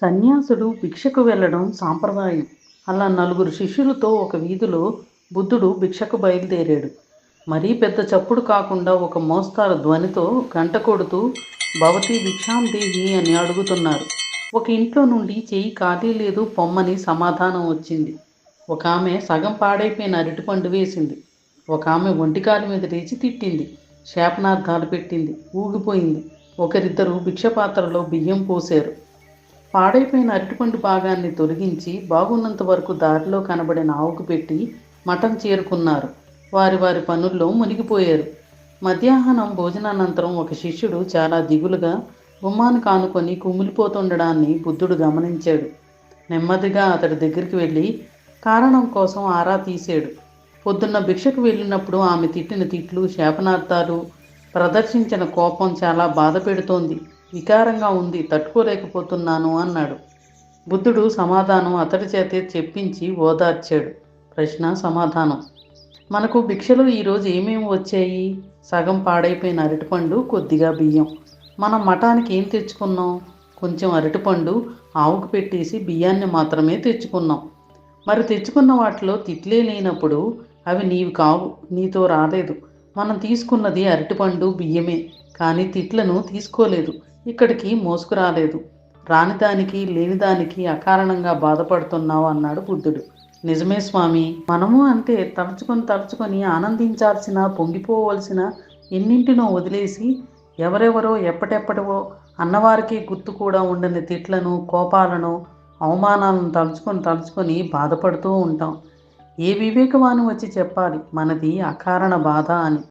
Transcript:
సన్యాసుడు భిక్షకు వెళ్ళడం సాంప్రదాయం. అలా నలుగురు శిష్యులతో ఒక వీధిలో బుద్ధుడు భిక్షకు బయలుదేరాడు. మరీ పెద్ద చప్పుడు కాకుండా ఒక మోస్తారు ధ్వనితో గంట కొడుతూ భవతి భిక్షాం దేహి అని అడుగుతున్నారు. ఒక ఇంట్లో నుండి చెయ్యి ఖాళీ లేదు పొమ్మని సమాధానం వచ్చింది. ఒక ఆమె సగం పాడైపోయిన అరటిపండు వేసింది. ఒక ఆమె ఒంటికాలి మీద లేచి తిట్టింది. శాపనార్థాలు పెట్టింది. ఊగిపోయింది. ఒకరిద్దరు భిక్ష పాత్రలో బియ్యం పోశారు. పాడైపోయిన అరటిపండు భాగాన్ని తొలగించి బాగున్నంత వరకు దారిలో కనబడిన ఆవుకు పెట్టి మఠం చేరుకున్నారు. వారి వారి పనుల్లో మునిగిపోయారు. మధ్యాహ్నం భోజనానంతరం ఒక శిష్యుడు చాలా దిగులుగా గుమ్మాను కానుకొని కుమిలిపోతుండడాన్ని బుద్ధుడు గమనించాడు. నెమ్మదిగా అతడి దగ్గరికి వెళ్ళి కారణం కోసం ఆరా తీశాడు. పొద్దున్న భిక్షకు వెళ్ళినప్పుడు ఆమె తిట్టిన తిట్లు శాపనార్థాలు ప్రదర్శించిన కోపం చాలా బాధ పెడుతోంది. వికారంగా ఉంది తట్టుకోలేకపోతున్నాను అన్నాడు. బుద్ధుడు సమాధానం అతడి చేతే చెప్పించి ఓదార్చాడు. ప్రశ్న సమాధానం. మనకు భిక్షలు ఈరోజు ఏమేమి వచ్చాయి? సగం పాడైపోయిన అరటిపండు కొద్దిగా బియ్యం. మనం మఠానికి ఏం తెచ్చుకున్నాం? కొంచెం అరటిపండు ఆవుకు పెట్టేసి బియ్యాన్ని మాత్రమే తెచ్చుకున్నాం. మరి తెచ్చుకున్న వాటిలో తిట్లే లేనప్పుడు అవి నీవి కావు నీతో రాలేదు. మనం తీసుకున్నది అరటిపండు బియ్యమే. కానీ తిట్లను తీసుకోలేదు. ఇక్కడికి మోసుకురాలేదు రానిదానికి లేనిదానికి అకారణంగా బాధపడుతున్నావు అన్నాడు బుద్ధుడు. నిజమే స్వామి. మనము అంటే తలుచుకొని తలుచుకొని ఆనందించాల్సిన పొంగిపోవలసిన ఎన్నింటినో వదిలేసి ఎవరెవరో ఎప్పటెప్పటివో అన్నవారికి గుర్తు కూడా ఉండని తిట్లను కోపాలను అవమానాలను తలుచుకొని తలుచుకొని బాధపడుతూ ఉంటాం. ఏ వివేకవాణి వచ్చి చెప్పాలి? మనది అకారణ బాధ అని.